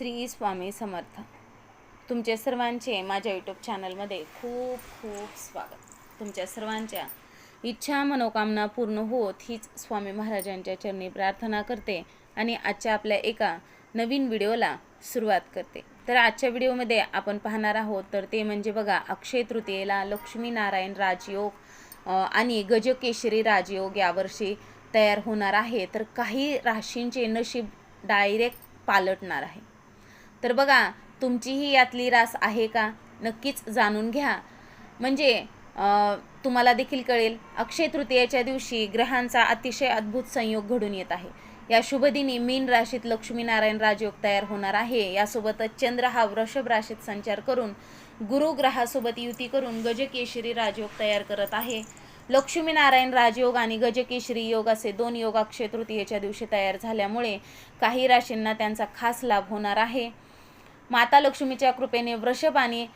श्री स्वामी समर्थ. तुमच्या सर्वांचे माझ्या यूट्यूब चॅनलमध्ये खूप खूप स्वागत. तुमच्या सर्वांच्या इच्छा मनोकामना पूर्ण होत हीच स्वामी महाराजांच्या चरणी प्रार्थना करते आणि आजच्या आपल्या एका नवीन व्हिडिओला सुरुवात करते. तर आजच्या व्हिडिओमध्ये आपण पाहणार आहोत तर ते म्हणजे बघा अक्षय तृतीयेला लक्ष्मीनारायण राजयोग आणि गजकेशरी राजयोग यावर्षी तयार होणार आहे. तर काही राशींचे नशीब डायरेक्ट पालटणार आहे. तर बघा तुमचीही यातली रास आहे का? नक्कीच जाणून घ्या. म्हणजे तुम्हाला देखील कळेल अक्षय तृतीयेच्या दिवशी ग्रहांचा अतिशय अद्भुत संयोग घडून येत आहे. या शुभदिनी मीन राशीत लक्ष्मीनारायण राजयोग तयार होणार आहे. यासोबतच चंद्र हा वृषभ राशीत संचार करून गुरु ग्रहासोबत युती करून गजकेशरी राजयोग तयार करत आहे. लक्ष्मीनारायण राजयोग आणि गजकेशरी योग असे दोन योग अक्षय तृतीयेच्या दिवशी तयार झाल्यामुळे काही राशींना त्यांचा खास लाभ होणार आहे. माता लक्ष्मीच्या कृपेने वृषभ आणि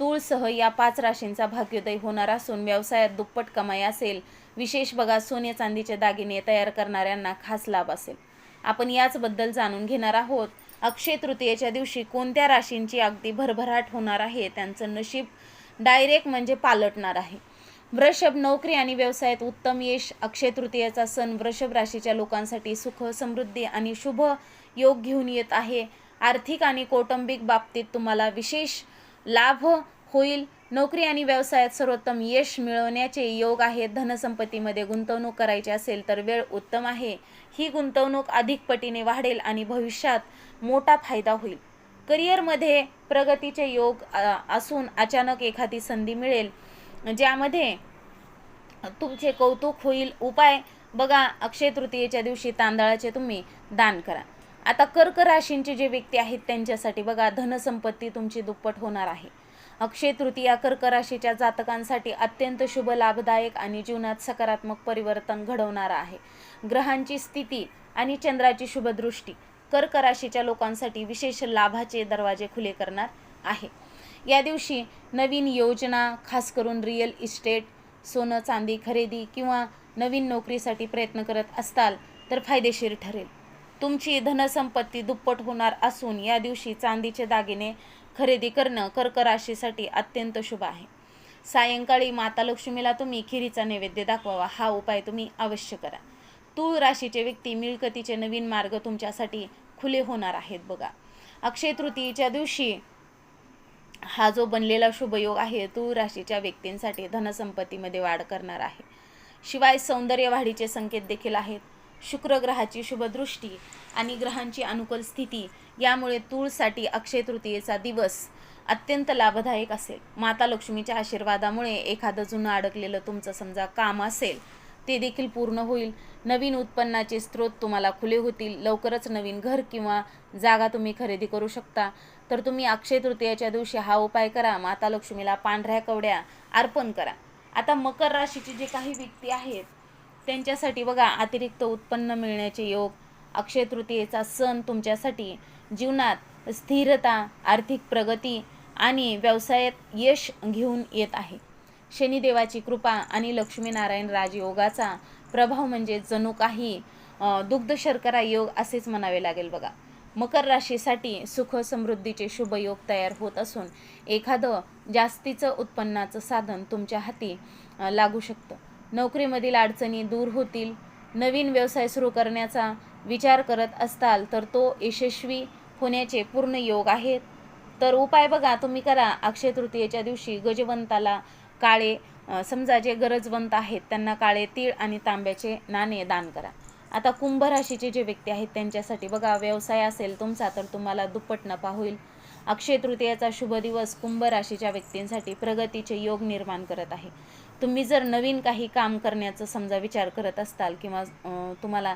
तूळसह या पाच राशींचा भाग्योदय होणार असून व्यवसायात दुप्पट कमाई असेल. विशेष बघा सोने चांदीचे दागिने तयार करणाऱ्यांना खास लाभ असेल. आपण याचबद्दल जाणून घेणार आहोत. अक्षय तृतीयेच्या दिवशी कोणत्या राशींची अगदी भरभराट होणार आहे त्यांचं नशीब डायरेक्ट म्हणजे पालटणार आहे. वृषभ नोकरी आणि व्यवसायात उत्तम यश अक्षय तृतीयेचा सण वृषभ राशीच्या लोकांसाठी सुख समृद्धी आणि शुभ योग घेऊन येत आहे. आर्थिक आणि कौटुंबिक बाबतीत तुम्हाला विशेष लाभ होईल. नोकरी आणि व्यवसायात सर्वोत्तम यश मिळवण्याचे योग आहेत धनसंपत्तीमध्ये गुंतवणूक करायची असेल तर वेळ उत्तम आहे. ही गुंतवणूक अधिक पटीने वाढेल आणि भविष्यात मोठा फायदा होईल. करिअरमध्ये प्रगतीचे योग असून अचानक एखादी संधी मिळेल ज्यामध्ये तुमचे कौतुक होईल. उपाय बघा. अक्षय तृतीयेच्या दिवशी तांदळाचे तुम्ही दान करा. आता कर्क राशींचे जे व्यक्ती आहेत त्यांच्यासाठी बघा धनसंपत्ती तुमची दुप्पट होणार आहे. अक्षय तृतीया कर्क राशीच्या जातकांसाठी अत्यंत शुभ लाभदायक आणि जीवनात सकारात्मक परिवर्तन घडवणारा आहे. ग्रहांची स्थिती आणि चंद्राची शुभदृष्टी कर्क राशीच्या लोकांसाठी विशेष लाभाचे दरवाजे खुले करणार आहे. या दिवशी नवीन योजना खास करून रिअल इस्टेट सोनं चांदी खरेदी किंवा नवीन नोकरीसाठी प्रयत्न करत असताल तर फायदेशीर ठरेल. तुमची धनसंपत्ती दुप्पट होणार असून या दिवशी चांदीचे दागिने खरेदी करणं कर्क राशीसाठी अत्यंत शुभ आहे. सायंकाळी माता लक्ष्मीला तुम्ही खिरीचा नैवेद्य दाखवावा हा उपाय तुम्ही अवश्य करा. तूळ राशीचे व्यक्ती मिळकतीचे नवीन मार्ग तुमच्यासाठी खुले होणार आहेत बघा. अक्षय तृतीयेच्या दिवशी हा जो बनलेला शुभयोग आहे तूळ राशीच्या व्यक्तींसाठी धनसंपत्तीमध्ये वाढ करणार आहे. शिवाय सौंदर्य वाढीचे संकेत देखील आहेत. शुक्रग्रहाची शुभदृष्टी आणि ग्रहांची अनुकूल स्थिती यामुळे तूळसाठी अक्षय तृतीयेचा दिवस अत्यंत लाभदायक असेल. माता लक्ष्मीच्या आशीर्वादामुळे एखादं जुनं अडकलेलं तुमचं समजा काम असेल ते देखील पूर्ण होईल. नवीन उत्पन्नाचे स्रोत तुम्हाला खुले होतील. लवकरच नवीन घर किंवा जागा तुम्ही खरेदी करू शकता. तर तुम्ही अक्षय तृतीयाच्या दिवशी हा उपाय करा. माता लक्ष्मीला पांढऱ्या कवड्या अर्पण करा. आता मकर राशीचे जे काही व्यक्ती आहेत त्यांच्यासाठी बघा अतिरिक्त उत्पन्न मिळण्याचे योग अक्षय तृतीयेचा सण तुमच्यासाठी जीवनात स्थिरता आर्थिक प्रगती आणि व्यवसायात यश घेऊन येत आहे. शनिदेवाची कृपा आणि लक्ष्मीनारायण राजयोगाचा प्रभाव म्हणजे जणू काही दुग्ध शर्करा योग असेच म्हणावे लागेल बघा. मकर राशीसाठी सुख समृद्धीचे शुभ योग तयार होत असून एखादं जास्तीचं उत्पन्नाचं साधन तुमच्या हाती लागू शकतं. नोकरीमधील अडचणी दूर होतील. नवीन व्यवसाय सुरू करण्याचा विचार करत असताल तर तो यशस्वी होण्याचे पूर्ण योग आहेत. तर उपाय बघा तुम्ही करा. अक्षय तृतीयेच्या दिवशी गजवंताला काळे समजा जे गरजवंत आहेत त्यांना काळे तीळ आणि तांब्याचे नाणे दान करा. आता कुंभ राशीचे जे व्यक्ती आहेत त्यांच्यासाठी बघा व्यवसाय असेल तुमचा तर तुम्हाला दुप्पट नफा होईल. अक्षय तृतीयाचा शुभ दिवस कुंभ राशीच्या व्यक्तींसाठी प्रगतीचे योग निर्माण करत आहे. तुम्ही जर नवीन काही काम करण्याचं समजा विचार करत असताल किंवा तुम्हाला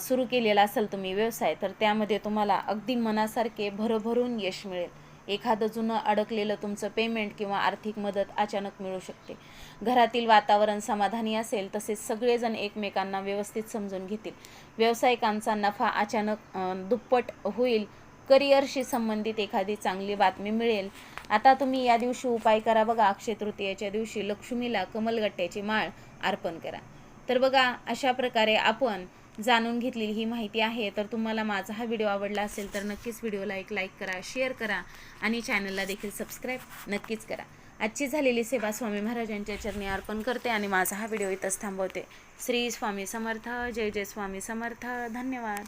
सुरू केलेला असेल तुम्ही व्यवसाय तर त्यामध्ये तुम्हाला अगदी मनासारखे भरभरून यश मिळेल. एखादं जुनं अडकलेलं तुमचं पेमेंट किंवा आर्थिक मदत अचानक मिळू शकते. घरातील वातावरण समाधानी असेल तसेच सगळेजण एकमेकांना व्यवस्थित समजून घेतील. व्यावसायिकांचा नफा अचानक दुप्पट होईल करिअरशी संबंधित एखादी चांगली बातमी मिळेल. आता तुम्ही या दिवशी उपाय करा बघा. अक्षय तृतीयेच्या दिवशी लक्ष्मीला कमलगट्ट्याची माळ अर्पण करा. तर बघा अशा प्रकारे आपण जाणून घेतलेली ही माहिती आहे. तर तुम्हाला माझा हा व्हिडिओ आवडला असेल तर नक्कीच व्हिडिओला एक लाईक करा शेअर करा आणि चॅनलला देखील सबस्क्राईब नक्कीच करा. आजची झालेली सेवा स्वामी महाराजांच्या चरणी अर्पण करते आणि माझा हा व्हिडिओ इथंच थांबवते. श्री स्वामी समर्थ. जय जय स्वामी समर्थ. धन्यवाद.